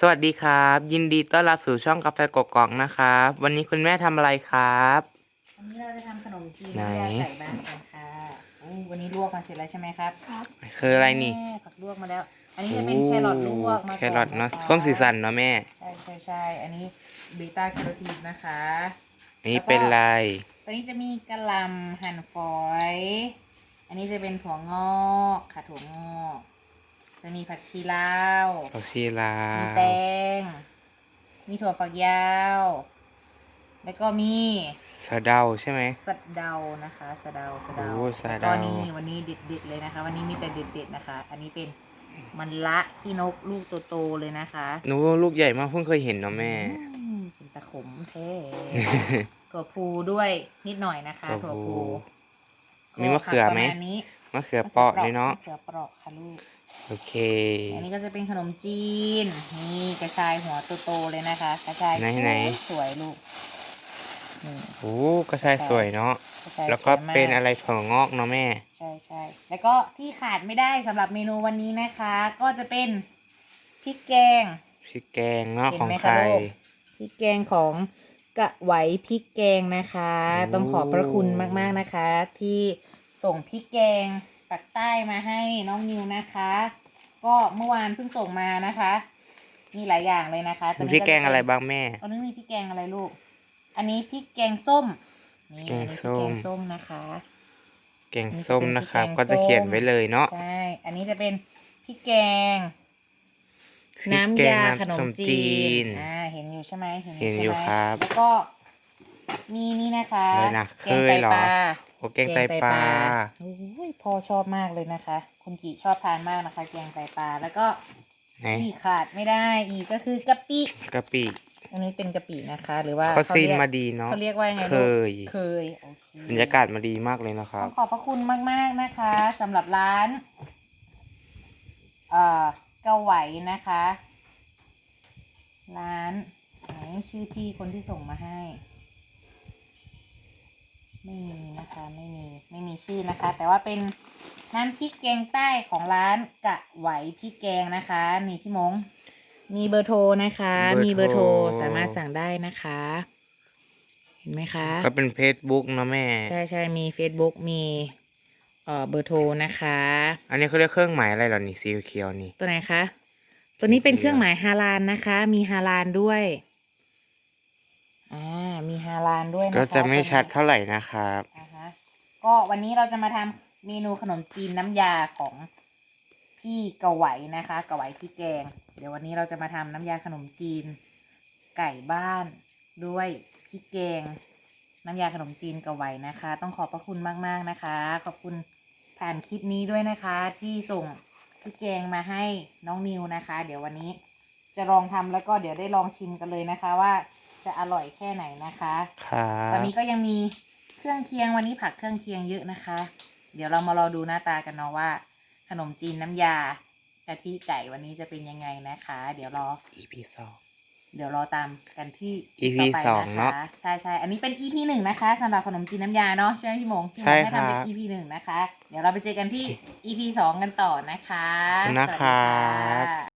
สวัสดีครับ ยินดีต้อนรับสู่ช่องกาแฟกกอกนะครับ วันนี้คุณแม่ทำอะไรครับ วันนี้เราจะทำขนมจีนไหนน้ำยาไก่บ้านกันค่ะอู้วันนี้ลวกมาเสร็จแล้วใช่ไหมครับครับคืออะไรนี่แม่ผักลวกมาแล้ว อันนี้จะเป็นแครอทลวกมาแครอทเนาะก่คเพิ่มสีสันเนาะแม่ใช่ใช่ใช่อันนี้เบต้าแคโรทีนนะคะ อันนี้เป็นอะไรตัวนี้จะมีกะหล่ำหั่นฝอย อันนี้จะเป็นถั่วงอกค่ะถั่วงอก จะมีผักชีลาวผักชีลามีแตง มีถั่วฝักยาว แล้วก็มีสะเดาใช่ไหม สะเดานะคะสะเดาสะเดาโอ้สะเดา แล้วก็นี่วันนี้เด็ดๆเลยนะคะ วันนี้มีแต่เด็ดๆนะคะ อันนี้เป็นมันละขี้นกลูกโตๆเลยนะคะหนูว่าลูกใหญ่มากเพิ่งเคยเห็นเนาะแม่ อืมเป็นตะขมเท่ ถั่วพูด้วยนิดหน่อยนะคะ ถั่ถั่ววพูพูมีมะเขือไหม ก็ประาณนี้มะเขือเปาะเลยเนาะมะเขือเปราะค่ะลูก โอเค อันนี้ก็จะเป็นขนมจีน นี่กระชายหัวโตๆเลยนะคะ กระชายไหนไหน สวยๆลูกนี่โอ้กระชายสวยเนาะกระชายแล้วก็สยมา เป็นอะไรถั่วงอกเนาะแม่ ใช่ใช่แล้วก็ที่ขาดไม่ได้สำหรับเมนูวันนี้นะคะ ก็จะเป็นพริกแกง พริกแกงเนาะเห็นของไหมใคคะรลูก พริกแกงของกะไหวพริกแกงนะคะ โอ้ ต้องขอบพระคุณมากๆนะคะ ที่ ส่งพริกแกงปักใต้มาให้น้องนิวนะคะ ก็เมื่อวานเพิ่งส่งมานะคะ มีหลายอย่างเลยนะคะตอนมีนี้พริกแกงอะไรบ้างแม่ตอนนี้มีพริกแกงอะไรลูก อันนี้พริกแกงส้มนี่แกงอันนี้พริส้กแกมงส้มนะคะ แกงส้มนะครับอันนี้ก็จะจะเป็นพริกแกงส้มเขียนไว้เลยเนาะใช่อันนี้จะเป็นพริกแกงพริกน้ำแกงยาน้ำขนมขนมจีจีนนอ่าเห็นอยู่ใช่ไหมเห็นใช่อยู่ไหมครับ แล้วก็ มีนี่นะคะอะไรนะแกงเคไตยเหรอปลาโอแกงไตปลาโอ้ยพ่อชอบมากเลยนะคะ คุณกีชอบทานมากนะคะ แกงไตปลาแล้วก็ไหนที่ขาดไม่ได้อีกก็คือกะปิกะปิอันนี้เป็นกะปินะคะ หรือว่าเขาซีนรียกมาดีเนาะเขาเรียกว่ายังไงเคลูกยเคยโอเคบรรยากาศมาดีมากเลยนะครัต้บองขอบพระคุณมาก ๆนะคะสำหรับร้าน เอ่อเกาไหวนะคะ ร้านไหนชื่อพี่คนที่ส่งมาให้ ไม่มีนะคะไม่มีไม่มีชื่อนะคะ แต่ว่าเป็นน้ำพริกแกงใต้ของร้านกะไหวพริกแกงนะคะนี่พี่มง มีเบอร์โทรนะคะเบอร์โทรมีเบอร์โทรสามารถสั่งได้นะคะ เห็นไหมคะก็เป็นเฟซบุ๊กเนาะแม่ ใช่ใช่มี Facebook มีเอ่อเบอร์โทรนะคะ อันนี้เขาเรียกเครื่องหมายอะไรเหรอนี่สีเขียวๆนี่ตัวไหนคะตัวนี้เป็นเครื่องหมายฮาลานนะคะ มีฮาลานด้วยอ่ามี ฮาลานด้วยนะคะก็จะไม่ตัวนี้ชัดเท่าไหร่นะครับอ่าฮะก็วันนี้เราจะมาทำเมนูขนมจีนน้ำยาของพี่กะไหวนะคะกะไหวพี่แกง เดี๋ยววันนี้เราจะมาทำน้ำยาขนมจีน ไก่บ้านด้วยพี่แกง น้ำยาขนมจีนกะไหวนะคะ ต้องขอบพระคุณมากๆนะคะ ขอบคุณผ่านคลิปนี้ด้วยนะคะ ที่ส่งพี่แกงมาให้น้องนิวนะคะ เดี๋ยววันนี้จะลองทำแล้วก็เดี๋ยวได้ลองชิมกันเลยนะคะว่า จะอร่อยแค่ไหนนะคะครับตอนนี้ก็ยังมีเครื่องเคียงวันนี้ผักเครื่องเคียงเยอะนะคะ เดี๋ยวเรามารอดูหน้าตากันเนาะว่า ขนมจีนน้ำยากะทิไก่วันนี้จะเป็นยังไงนะคะ เดี๋ยวรอ EP สองเดี๋ยวรอตามกันที่ EP ต่ไปสองเนอะใช่ใช่อันนี้เป็น EP หนึ่งนะคะสำหรับขนมจีนน้ำยาเนาะใช่ไหมพี่มงพี่มงใช่ให้ทำเป็นครับ EP หนึ่งนะคะ เดี๋ยวเราไปเจอกันที่ EP สองกันต่อนะคะขอบคุณนะครับสวัสดีค่ะ